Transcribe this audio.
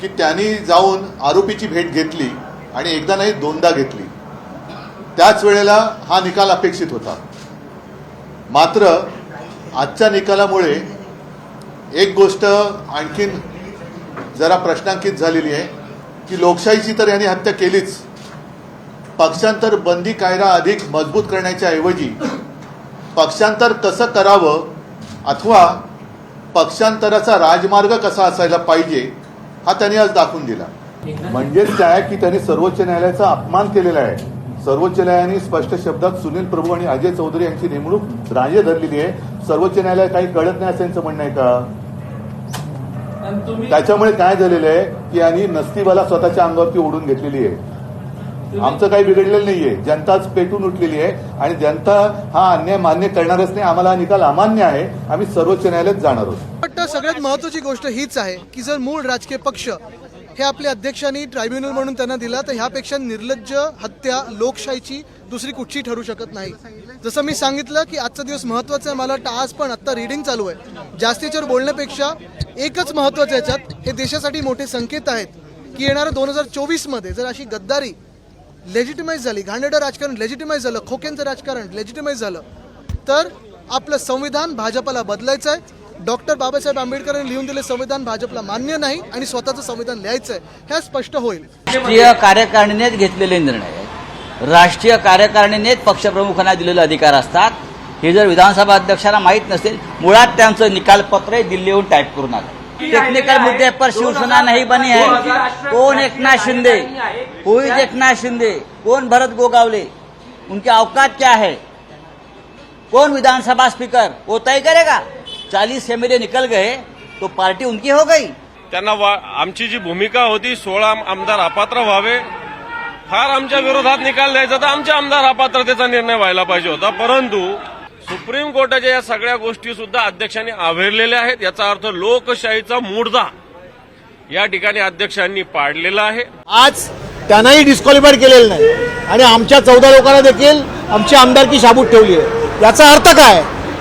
की त्यांनी जाऊन आरोपीची भेट घेतली आणि एकदा नाही दोनदा घेतली. त्याच वेळेला हा निकाल अपेक्षित होता. मात्र आजच्या निकालामुळे एक गोष्ट आणखीन जरा प्रश्नांकित झालेली आहे की लोकशाहीची तर यांनी हत्या केलीच. पक्षांतर बंदी कायदा अधिक मजबूत करण्याच्या ऐवजी पक्षांतर कसं करावं अथवा पक्षांतराचा राजमार्ग कसा असायला पाहिजे हा त्यांनी आज दाखवून दिला. म्हणजेच काय की त्यांनी सर्वोच्च न्यायालयाचा अपमान केलेला आहे. सर्वोच्च न्यायालयाने स्पष्ट शब्दात सुनील प्रभू आणि अजय चौधरी यांची नेमणूक राजे धरलेली आहे. सर्वोच्च न्यायालय काही कळत नाही असं यांचं म्हणणं आहे का? त्याच्यामुळे काय झालेलं आहे की यांनी नसतीवाला स्वतःच्या अंगावरती ओढून घेतलेली आहे. आमचं काही बिघडलेलं नाहीये. जनताच पेटून उठलेली आहे आणि जनता हा अन्याय मान्य करणारच नाही. आम्हाला हा निकाल अमान्य आहे. आम्ही सर्वोच्च न्यायालयात जाणार आहोत. सगळ्यात महत्वाची गोष्ट हीच आहे की जर मूळ राजकीय पक्ष हे आपल्या अध्यक्षांनी ट्रायब्युनल म्हणून त्यांना दिला तर ह्यापेक्षा निर्लज्ज हत्या लोकशाहीची दुसरी कुठची ठरू शकत नाही. जसं मी सांगितलं की आजचा दिवस महत्त्वाचा आहे मला आज पण आत्ता रिडिंग चालू आहे. जास्तीच्यावर बोलण्यापेक्षा एकच महत्वाचं याच्यात हे देशासाठी मोठे संकेत आहेत की येणारं दोन हजार चोवीसमध्ये जर अशी गद्दारी लेजिटिमाइज झाली घाणेडं राजकारण लेजिटिमाइज झालं खोक्यांचं राजकारण लेजिटिमाइज झालं तर आपलं संविधान भाजपला बदलायचं आहे. डॉक्टर बाबासाहेब आंबेडकरांनी लिहून दिले संविधान भाजपला मान्य नाही आणि स्वतःचं संविधान लिहायचं आहे हे स्पष्ट होईल. राष्ट्रीय कार्यकारिणीनेच घेतलेले निर्णय. आहेत राष्ट्रीय कार्यकारिणीनेच पक्षप्रमुखांना दिलेले अधिकार असतात. हे जर विधानसभा अध्यक्षांना माहीत नसेल मुळात त्यांचं निकालपत्र दिल्लीहून टाईप करून आलं. टेक्निकल मुद्दे पर शिवसेना नहीं बनी है कौन एकनाथ शिंदे? कोई एकनाथ शिंदे? कौन भरत गोगावले? उनके अवकात क्या है? कौन विधानसभा स्पीकर? वो तय करेगा? चालीस एमएलए निकल गए तो पार्टी उनकी हो गई। त्यांना वा आमची जी भूमिका होती सोळा आमदार अपात्र व्हावे फार आमच्या विरोधात निकाल द्यायचा तर आमच्या आमदार अपात्रतेचा निर्णय व्हायला पाहिजे होता. परंतु सुप्रीम कोर्टाच्या या सगळ्या गोष्टी सुद्धा अध्यक्षांनी आवेरलेल्या आहेत. याचा अर्थ लोकशाहीचा मूडदा या ठिकाणी अध्यक्षांनी पाडलेला आहे. आज त्यांनाही डिस्क्वालिफाईड केलेलं नाही. आणि आमच्या चौदा लोकांना देखील आमची आमदारकी शाबूत ठेवली आहे. याचा अर्थ काय?